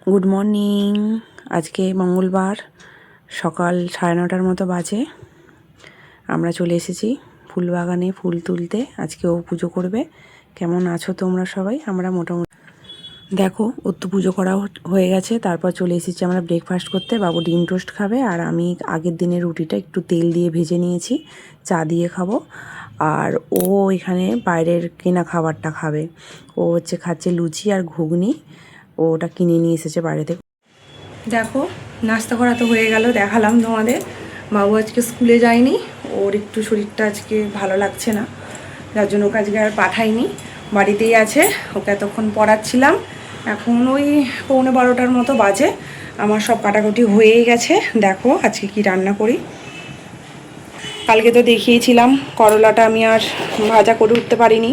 Good morning আজকে মঙ্গলবার, সকাল সাড়ে নটার মতো বাজে। আমরা চলে এসেছি ফুল বাগানে ফুল তুলতে। আজকে ও পুজো করবে। কেমন আছো তোমরা সবাই? আমরা মোটামুটি দেখো, ওর তো পুজো করা হয়ে গেছে। তারপর চলে এসেছি আমরা ব্রেকফাস্ট করতে। বাবু ডিম টোস্ট খাবে আর আমি আগের দিনের রুটিটা একটু তেল দিয়ে ভেজে নিয়েছি। চা দিয়ে খাব। আর ও এখানে বাইরের কেনা খাবারটা খাবে। ও হচ্ছে খাচ্ছে লুচি আর ঘুগনি। ও ওটা কিনে নিয়ে এসেছে বাইরে থেকে। দেখো, নাস্তা করা তো হয়ে গেল, দেখালাম তোমাদের। বাবু আজকে স্কুলে যায়নি, ওর একটু শরীরটা আজকে ভালো লাগছে না, যার জন্য ওকে আজকে আর পাঠাইনি। বাড়িতেই আছে, ওকে এতক্ষণ পড়াচ্ছিলাম। এখন ওই পৌনে বারোটার মতো বাজে, আমার সব কাটাকুটি হয়েই গেছে। দেখো আজকে কি রান্না করি। কালকে তো দেখিয়েছিলাম, করলাটা আমি আর ভাজা করে উঠতে পারিনি।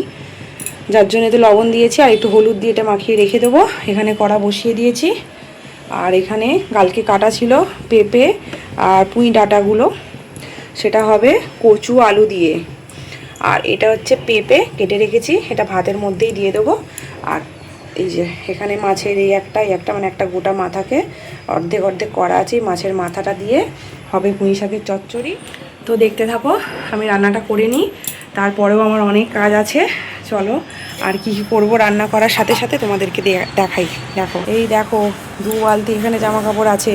যার জন্য তো লবণ দিয়েছি আর একটু হলুদ দিয়ে এটা মাখিয়ে রেখে দেবো। এখানে কড়া বসিয়ে দিয়েছি। আর এখানে কালকে কাটা ছিল পেঁপে আর পুঁই ডাঁটাগুলো। সেটা হবে কচু আলু দিয়ে। আর এটা হচ্ছে পেঁপে, কেটে রেখেছি। এটা ভাতের মধ্যেই দিয়ে দেবো। আর এই যে এখানে মাছের এই একটা এই একটা মানে একটা গোটা মাথাকে অর্ধেক অর্ধেক করা আছে। মাছের মাথাটা দিয়ে হবে পুঁই শাকের চচ্চড়ি। তো দেখতে থাকো, আমি রান্নাটা করে নিই। তারপরেও আমার অনেক কাজ আছে। চলো আর কি কি করব রান্না করার সাথে সাথে তোমাদেরকে দেখাই। দেখো এই দেখো দু বালতি এখানে জামা কাপড় আছে।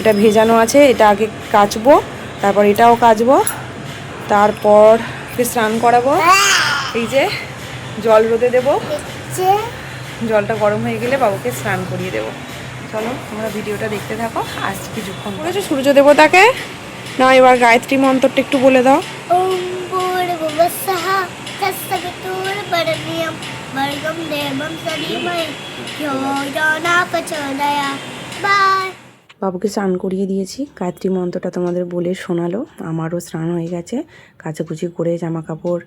এটা ভেজানো আছে এটা আগে কাচবো তারপর এটাও কাচবো তারপর স্নান করাবো। এই যে জল রোদে দেবো। জলটা গরম হয়ে গেলে বাবুকে স্নান করিয়ে দেবো। চলো তোমরা ভিডিওটা দেখতে থাকো আজ কিছুক্ষণ বলেছ সূর্য দেবতাকে। না এবার গায়ত্রী মন্ত্রটা একটু বলে দাও। bởi không đề bấm ra đi mây. Rồi cho nó có chờ đây à bye. বাবুকে স্নান করিয়ে দিয়েছি। গায়ত্রী মন্ত্রটা তোমাদের বলে শোনালো। আমারও স্নান হয়ে গেছে। কাচাকুচি করে জামা কাপড়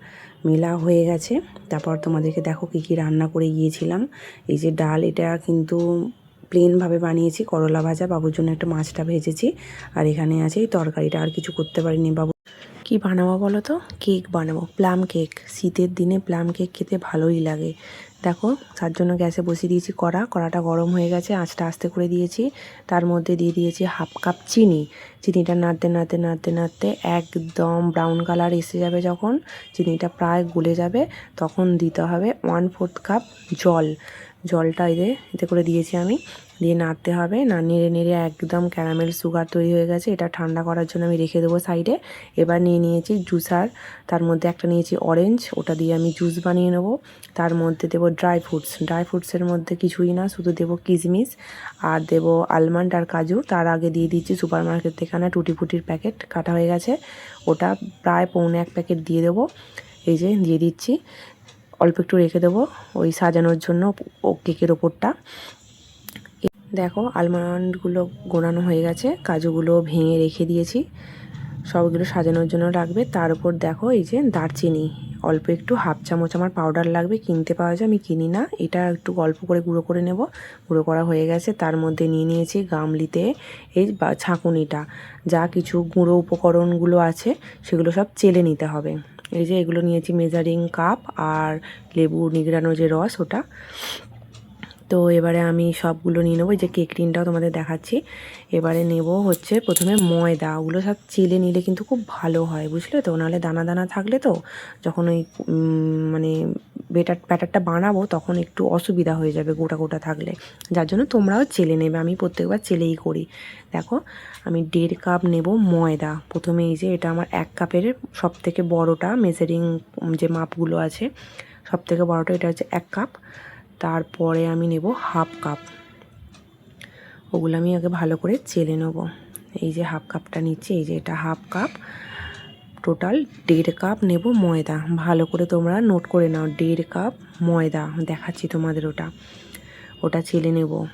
মেলা হয়ে গেছে। তারপর তোমাদেরকে দেখো কী কী রান্না করে গিয়েছিলাম। এই যে ডাল, এটা কিন্তু প্লেনভাবে বানিয়েছি। করলা ভাজা, বাবুর জন্য একটা মাছটা ভেজেছি। আর এখানে আছে এই তরকারিটা। আর কিছু করতে পারিনি বাবু। কি বানাবো বলো তো? কেক বানাবো। Plum cake. শীতের দিনে প্লাম কেক খেতে ভালোই লাগে। দেখো, তার জন্য গ্যাসে বসিয়ে দিয়েছি কড়া। কড়াটা গরম হয়ে গেছে, আঁচটা আস্তে করে দিয়েছি। তার মধ্যে দিয়ে দিয়েছি হাফ কাপ চিনি। চিনিটা নাড়তে নাড়তে নাড়তে নাড়তে একদম ব্রাউন কালার এসে যাবে যখন। চিনিটা প্রায় গলে যাবে, তখন দিতে হবে ওয়ান ফোর্থ কাপ জল। জলটা এতে এতে করে দিয়েছি আমি। দিয়ে নাড়তে হবে। না নেড়ে নেড়ে একদম ক্যারামেল সুগার তৈরি হয়ে গেছে। এটা ঠান্ডা করার জন্য আমি রেখে দেবো সাইডে। এবার নিয়ে নিয়েছি জুসার তার মধ্যে একটা নিয়েছি অরেঞ্জ ওটা দিয়ে আমি জুস বানিয়ে নেব। তার মধ্যে দেবো ড্রাই ফ্রুটস ড্রাই ফ্রুটসের মধ্যে কিছুই না, শুধু দেবো কিশমিশ আর দেবো আলমন্ড আর কাজু। তার আগে দিয়ে দিচ্ছি সুপার মার্কেট থেকে আনা টুটি ফুটির প্যাকেট কাটা হয়ে গেছে। ওটা প্রায় পৌনে এক প্যাকেট দিয়ে দেবো। এই যে দিয়ে দিচ্ছি। অল্প একটু রেখে দেবো ওই সাজানোর জন্য ও কেকের ওপরটা। দেখো আলমন্ডগুলো গোড়ানো হয়ে গেছে, কাজুগুলো ভেঙে রেখে দিয়েছি। সবগুলো সাজানোর জন্য লাগবে। তার উপর দেখো, এই যে দারচিনি। অল্প একটু হাফ চামচ আমার পাউডার লাগবে, কিনতে পাওয়া যায়, আমি কিনি না। এটা একটু অল্প করে গুঁড়ো করে নেব। গুঁড়ো করা হয়ে গেছে। তার মধ্যে নিয়ে নিয়েছি গামলিতে এই ছাঁকুনিটা। যা কিছু গুঁড়ো উপকরণগুলো আছে, সেগুলো সব চেলে নিতে হবে। এই যে এগুলো নিয়েছি, মেজারিং কাপ আর লেবু নিগড়ানো যে রস, ওটা। তো এবারে আমি সবগুলো নিয়ে নেব যে কেক টিনটাও তোমাদের দেখাচ্ছি। এবারে নেব হচ্ছে প্রথমে ময়দা, ওগুলো সব চিলে নিলে কিন্তু খুব ভালো হয়, বুঝলে তো? নাহলে দানা দানা থাকলে তো যখন ওই মানে বেটার ব্যাটারটা বানাবো তখন একটু অসুবিধা হয়ে যাবে গোটা গোটা থাকলে। যার জন্য তোমরাও চেলে নেবে, আমি প্রত্যেকবার চেলেই করি। দেখো, আমি দেড় কাপ নেব ময়দা। প্রথমে এই যে এটা আমার এক কাপের সব থেকে বড়োটা মেজারিং যে মাপগুলো আছে সব থেকে বড়োটা এটা হচ্ছে এক কাপ তারপরে আমি নেব হাফ কাপ। ওগুলো আমি আগে ভালো করে চেলে নেব। এই যে হাফ কাপটা নিচ্ছে, এই যে এটা হাফ কাপ। টোটাল দেড় কাপ নেব ময়দা। ভালো করে তোমরা নোট করে নাও, দেড় কাপ ময়দা। দেখাচ্ছি তোমাদের ওটা। ওটা চেলে নেব।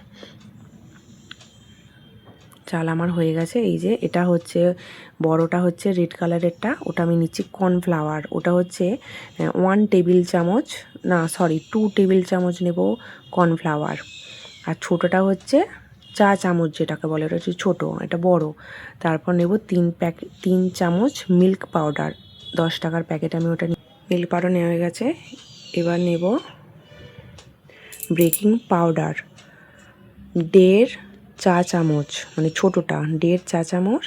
চাল আমার হয়ে গেছে। এই যে এটা হচ্ছে, বড়টা হচ্ছে রেড কালারেরটা ওটা আমি নিচ্ছি কর্নফ্লাওয়ার ওটা হচ্ছে ওয়ান টেবিল চামচ, না সরি টু টেবিল চামচ নেব কর্নফ্লাওয়ার আর ছোটোটা হচ্ছে চা চামচ যেটাকে বলে, ওটা হচ্ছে ছোটো, এটা বড়। তারপর নেব তিন প্যাক, তিন চামচ মিল্ক পাউডার দশ টাকার প্যাকেট আমি ওটা মিল্ক পাউডার নেওয়া হয়ে গেছে। এবার নেব বেকিং পাউডার দেড় চা চামচ মানে ছোটোটা, দেড় চা চামচ।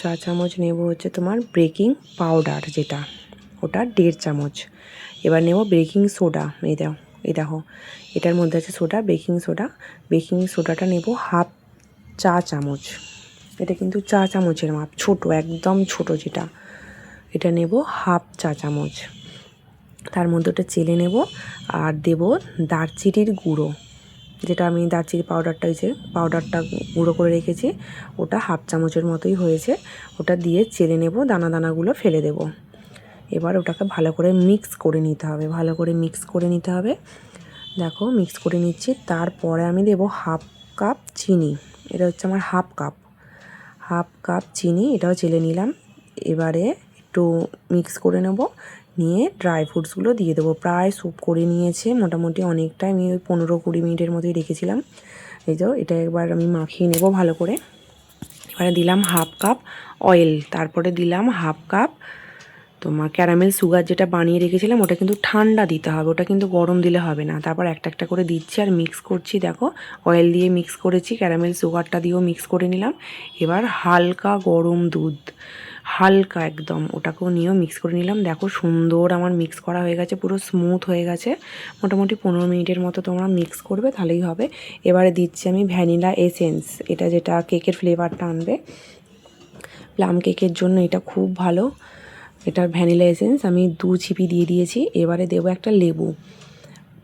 চা চামচ নেব হচ্ছে তোমার বেকিং পাউডার যেটা, ওটা দেড় চামচ। এবার নেব বেকিং সোডা এই দেখো এই দেখো, এটার মধ্যে আছে সোডা বেকিং সোডা বেকিং সোডাটা নেব হাফ চা চামচ। এটা কিন্তু চা চামচের মাপ, ছোট, একদম ছোট যেটা। এটা নেব হাফ চা চামচ। তার মধ্যে ওটা চেলে নেব, আর দেব দারচিনির গুঁড়ো। যেটা আমি দারচিনি পাউডারটা হয়েছে পাউডারটা গুঁড়ো করে রেখেছি, ওটা হাফ চামচের মতোই হয়েছে। ওটা দিয়ে চেলে নেব, দানা দানাগুলো ফেলে দেব। এবার ওটাকে ভালো করে মিক্স করে নিতে হবে, ভালো করে মিক্স করে নিতে হবে। দেখো মিক্স করে নিচ্ছি, তারপরে আমি দেব হাফ কাপ চিনি, এটা হচ্ছে আমার হাফ কাপ। হাফ কাপ চিনি, এটাও চেলে নিলাম। এবারে একটু মিক্স করে নেব। নিয়ে ড্রাই ফ্রুটসগুলো দিয়ে দেবো। প্রায় স্যুপ করে নিয়েছে, মোটামুটি অনেকটা আমি ওই পনেরো কুড়ি মিনিটের মতোই রেখেছিলাম। এই তো, এটা একবার আমি মাখিয়ে নেব ভালো করে। এবারে দিলাম হাফ কাপ অয়েল তারপরে দিলাম হাফ কাপ তোমার ক্যারামেল সুগার যেটা বানিয়ে রেখেছিলাম, ওটা কিন্তু ঠান্ডা দিতে হবে, ওটা কিন্তু গরম দিলে হবে না। তারপর একটা একটা করে দিচ্ছি আর মিক্স করছি, দেখো। অয়েল দিয়ে মিক্স করেছি ক্যারামেল সুগারটা দিয়েও মিক্স করে নিলাম। এবার হালকা গরম দুধ। হালকা একদম, ওটাকেও নিয়েও মিক্স করে নিলাম। দেখো সুন্দর আমার মিক্স করা হয়ে গেছে, পুরো স্মুথ হয়ে গেছে। মোটামুটি পনেরো মিনিটের মতো তোমরা মিক্স করবে, তাহলেই হবে। এবারে দিচ্ছি আমি ভ্যানিলা এসেন্স এটা যেটা কেকের ফ্লেভারটা আনবে। প্লাম কেকের জন্য এটা খুব ভালো। এটার ভ্যানিলা এসেন্স আমি দু ছিপি দিয়ে দিয়েছি। এবারে দেবো একটা লেবু।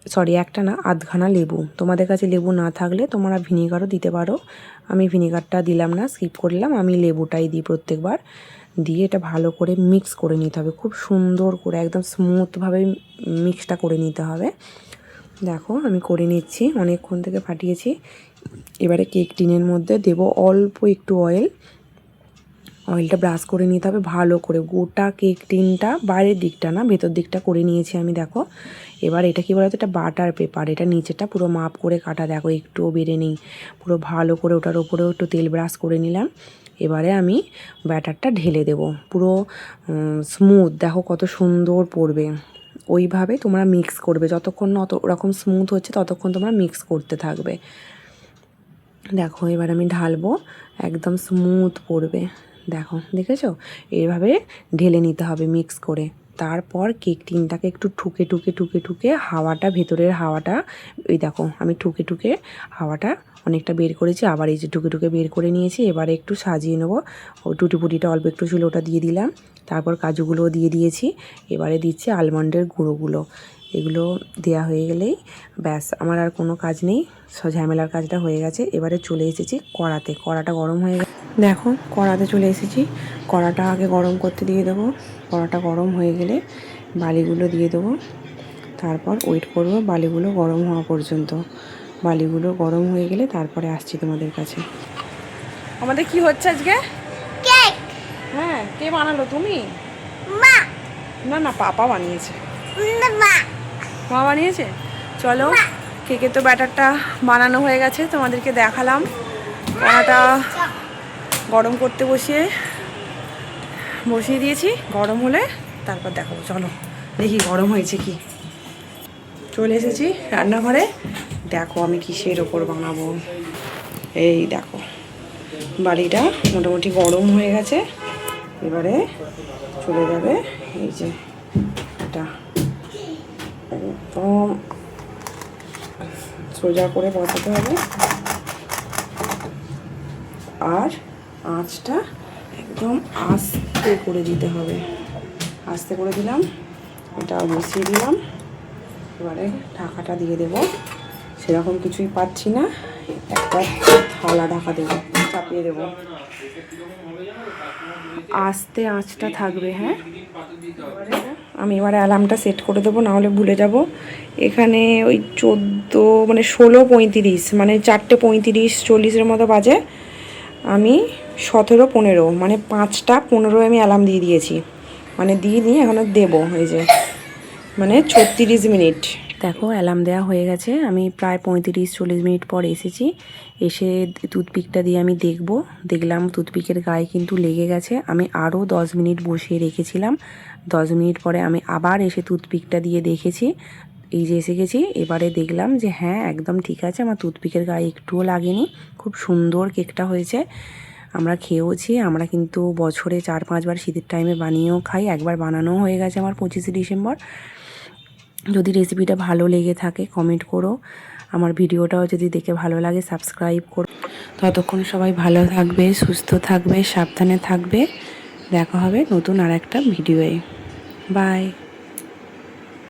সরি একটা না আধখানা লেবু। তোমাদের কাছে লেবু না থাকলে তোমরা ভিনিগারও দিতে পারো। আমি ভিনিগারটা দিলাম না স্কিপ করলাম। আমি লেবুটাই দিই প্রত্যেকবার। দিয়ে এটা ভালো করে মিক্স করে নিতে হবে। খুব সুন্দর করে, একদম স্মুথভাবে মিক্সটা করে নিতে হবে। দেখো, আমি করে নিচ্ছি, অনেকক্ষণ থেকে ফাটিয়েছি। এবারে কেক টিনের মধ্যে দেব অল্প একটু অয়েল অয়েলটা ব্রাশ করে নিতে হবে, ভালো করে। গোটা কেক টিনটা বাইরের দিকটা না, ভেতর দিকটা করে নিয়েছি আমি, দেখো। এবার এটা কি বলতো, এটা বাটার পেপার এটা নিচেটা পুরো মাপ করে কাটা, দেখো, একটুও বেড়ে নেই। পুরো ভালো করে ওটার ওপরেও একটু তেল ব্রাশ করে নিলাম। এবারে আমি ব্যাটারটা ঢেলে দেব। পুরো স্মুথ দেখো কত সুন্দর পড়বে। ওইভাবে তোমরা মিক্স করবে। যতক্ষণ না অত ওরকম স্মুথ হচ্ছে, ততক্ষণ তোমরা মিক্স করতে থাকবে। দেখো, এবার আমি ঢালবো, একদম স্মুথ পড়বে। দেখো, দেখেছ? এইভাবে ঢেলে নিতে হবে মিক্স করে। তারপর কেক টিনটাকে একটু ঠুকে ঠুকে ঠুকে ঠুকে হাওয়াটা, ভেতরের হাওয়াটা ওই দেখো, আমি ঠুকে ঠুকে হাওয়াটা অনেকটা বের করেছি। আবার এই যে ঠুকে ঠুকে বের করে নিয়েছি, এবারে একটু সাজিয়ে নেব। ওই টুটি ফুটিটা অল্প একটু ছিল ওটা দিয়ে দিলাম। তারপর কাজুগুলোও দিয়ে দিয়েছি। এবারে দিচ্ছি আলমন্ডের গুঁড়োগুলো। এগুলো দেওয়া হয়ে গেলেই ব্যাস আমার আর কোনো কাজ নেই। ঝামেলার কাজটা হয়ে গেছে। এবারে চলে এসেছি কড়াতে। কড়াটা গরম হয়ে গেছে। দেখো কড়াতে চলে এসেছি। কড়াটা আগে গরম করতে দিয়ে দেবো। কড়াটা গরম হয়ে গেলে বালিগুলো দিয়ে দেবো। তারপর ওয়েট করব বালিগুলো গরম হওয়া পর্যন্ত। বালিগুলো গরম হয়ে গেলে তারপরে আসছি তোমাদের কাছে। আমাদের কি হচ্ছে আজকে? কেক হ্যাঁ কে বানালো তুমি? মা! না না পাপা বানিয়েছে। মা! মা বানিয়েছে? চলো, কেকের তো ব্যাটারটা বানানো হয়ে গেছে, তোমাদেরকে দেখালাম। কড়াটা গরম করতে বসিয়ে বসিয়ে দিয়েছি, গরম হলে তারপর দেখাবো। চলো, দেখি গরম হয়েছে কি। চলে এসেছি রান্নাঘরে। দেখো আমি কিসের ওপর বানাবো। এই দেখো, বাড়িটা মোটামুটি গরম হয়ে গেছে। এবারে চলে যাবে, এই যে একদম সোজা করে বসাতে হবে। আর আঁচটা একদম আস্তে করে দিতে হবে। আস্তে করে দিলাম এটা বসিয়ে দিলাম। এবারে ঢাকাটা দিয়ে দেব। সেরকম কিছুই পাচ্ছি না। একটা থালা ঢাকা দেবো, চাপিয়ে দেবো। আস্তে আঁচটা থাকবে হ্যাঁ? আমি এবার অ্যালার্মটা সেট করে দেবো, নাহলে ভুলে যাব। এখানে ওই চোদ্দ মানে ষোলো পঁয়ত্রিশ মানে চারটে পঁয়ত্রিশ, চল্লিশের মতো বাজে। আমি সতেরো, পনেরো মানে পাঁচটা, পনেরো আমি অ্যালার্ম দিয়ে দিয়েছি। মানে দিয়ে দিয়ে এখনও দেবো, এই যে। মানে ছত্রিশ মিনিট। দেখো অ্যালার্ম দেওয়া হয়ে গেছে। আমি প্রায় পঁয়ত্রিশ চল্লিশ মিনিট পর এসেছি। এসে টুথপিকটা দিয়ে আমি দেখব। দেখলাম টুথপিকের গায়ে কিন্তু লেগে গেছে। আমি আরও দশ মিনিট বসিয়ে রেখেছিলাম। দশ মিনিট পরে আমি আবার এসে টুথপিকটা দিয়ে দেখেছি। এই যে এসে গেছি, এবারে দেখলাম যে হ্যাঁ একদম ঠিক আছে। আমার টুথপিকের গায়ে একটুও লাগেনি। খুব সুন্দর কেকটা হয়েছে। আমরা খেয়েওছি। আমরা কিন্তু বছরে চার পাঁচবার শীতের টাইমে বানিয়েও খাই। একবার বানানো হয়ে গেছে আমার পঁচিশে ডিসেম্বর। যদি রেসিপিটা ভালো লেগে থাকে কমেন্ট করো। আমার ভিডিওটাও যদি দেখে ভালো লাগে সাবস্ক্রাইব করো। ততক্ষণ সবাই ভালো থাকবে, সুস্থ থাকবে, সাবধানে থাকবে। দেখা হবে নতুন আর একটা ভিডিওয়ে বাই